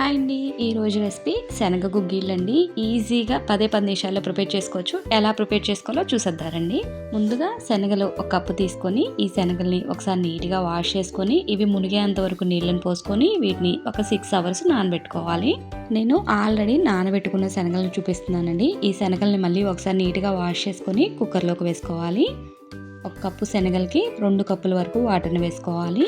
Hi అండి. ఈ రోజు రెసిపీ శనగ గుగ్గిళ్ళు అండి ఈజీగా పదే పది నిమిషాల్లో ప్రిపేర్ చేసుకోవచ్చు. ఎలా ప్రిపేర్ చేసుకోవాలో చూసేద్దారండి. ముందుగా శనగలు ఒక కప్పు తీసుకొని ఈ శనగల్ని ఒకసారి నీట్గా వాష్ చేసుకొని ఇవి మునిగేంత వరకు నీళ్ళని పోసుకొని వీటిని ఒక సిక్స్ అవర్స్ నానబెట్టుకోవాలి. నేను ఆల్రెడీ నానబెట్టుకున్న శనగలను చూపిస్తున్నానండి. ఈ శనగల్ని మళ్ళీ ఒకసారి నీట్గా వాష్ చేసుకొని కుక్కర్లోకి వేసుకోవాలి. ఒక కప్పు శనగలకి రెండు కప్పుల వరకు వాటర్ని వేసుకోవాలి.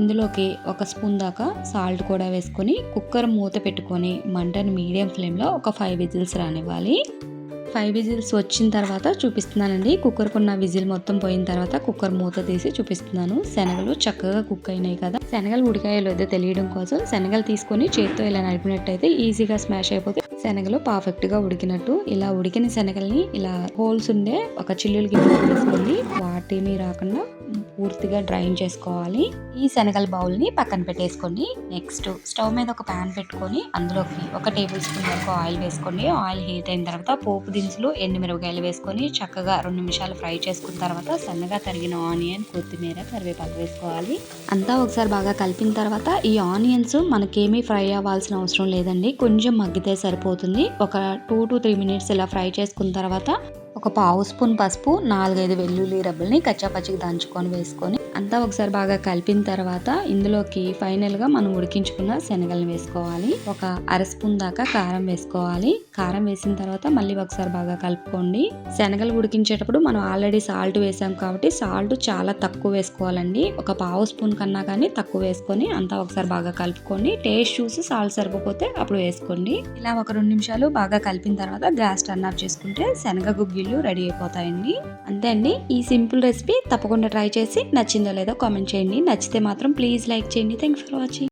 ఇందులోకి ఒక స్పూన్ దాకా సాల్ట్ కూడా వేసుకొని కుక్కర్ మూత పెట్టుకొని మంటను మీడియం ఫ్లేమ్లో ఒక ఫైవ్ విజిల్స్ రానివ్వాలి. ఫైవ్ విజిల్స్ వచ్చిన తర్వాత చూపిస్తున్నానండి. కుక్కర్కు ఉన్న విజిల్ మొత్తం పోయిన తర్వాత కుక్కర్ మూత తీసి చూపిస్తున్నాను. శనగలు చక్కగా కుక్ అయినాయి కదా. శనగలు ఉడికాయలు లేదో తెలియడం కోసం శనగలు తీసుకొని చేతితో ఇలా నడిపినట్టయితే ఈజీగా స్మాష్ అయిపోతే శనగలు పర్ఫెక్ట్గా ఉడికినట్టు ఇలా ఉడికిన శనగల్ని ఇలా హోల్స్ ఉండే ఒక చిల్లులు గిన్నె వేసుకోండి వాటిని రాకుండా పూర్తిగా డ్రైన్ చేసుకోవాలి. ఈ శనగల బౌల్ని పక్కన పెట్టేసుకోండి. నెక్స్ట్ స్టవ్ మీద ఒక ప్యాన్ పెట్టుకొని అందులోకి ఒక టేబుల్ స్పూన్ వరకు ఆయిల్ వేసుకోండి. ఆయిల్ హీట్ అయిన తర్వాత పోపు దినుసులు ఎండుమిరపకాయలు వేసుకొని చక్కగా రెండు నిమిషాలు ఫ్రై చేసుకున్న తర్వాత సన్నగా తరిగిన ఆనియన్ కొత్తిమీర కరివేపాకు వేసుకోవాలి. అంతా ఒకసారి బాగా కలిపిన తర్వాత ఈ ఆనియన్స్ మనకేమీ ఫ్రై అవ్వాల్సిన అవసరం లేదండి. కొంచెం మగ్గితే సరిపోతుంది. ఒక టూ టు త్రీ మినిట్స్ ఇలా ఫ్రై చేసుకున్న తర్వాత ఒక పావు స్పూన్ పసుపు నాలుగైదు వెల్లుల్లి రబ్బల్ని కచ్చాపచ్చికి దంచుకొని వేసుకొని అంతా ఒకసారి బాగా కలిపిన తర్వాత ఇందులోకి ఫైనల్గా మనం ఉడికించుకున్న శనగలను వేసుకోవాలి. ఒక అర స్పూన్ దాకా కారం వేసుకోవాలి. కారం వేసిన తర్వాత మళ్ళీ ఒకసారి బాగా కలుపుకోండి. శనగలు ఉడికించేటప్పుడు మనం ఆల్రెడీ సాల్ట్ వేసాం కాబట్టి సాల్ట్ చాలా తక్కువ వేసుకోవాలండి. ఒక పావు స్పూన్ కన్నా కానీ తక్కువ వేసుకొని అంతా ఒకసారి బాగా కలుపుకోండి. టేస్ట్ చూసి సాల్ట్ సరిపోతే అప్పుడు వేసుకోండి. ఇలా ఒక రెండు నిమిషాలు బాగా కలిపిన తర్వాత గ్యాస్ టర్న్ ఆఫ్ చేసుకుంటే శనగ గుగ్గిలు గుగ్గిళ్ళు రెడీ అయిపోతాయండి. అంతే అండి. ఈ సింపుల్ రెసిపీ తప్పకుండా ట్రై చేసి నచ్చిందో లేదో కామెంట్ చేయండి. నచ్చితే మాత్రం ప్లీజ్ లైక్ చేయండి. Thanks for watching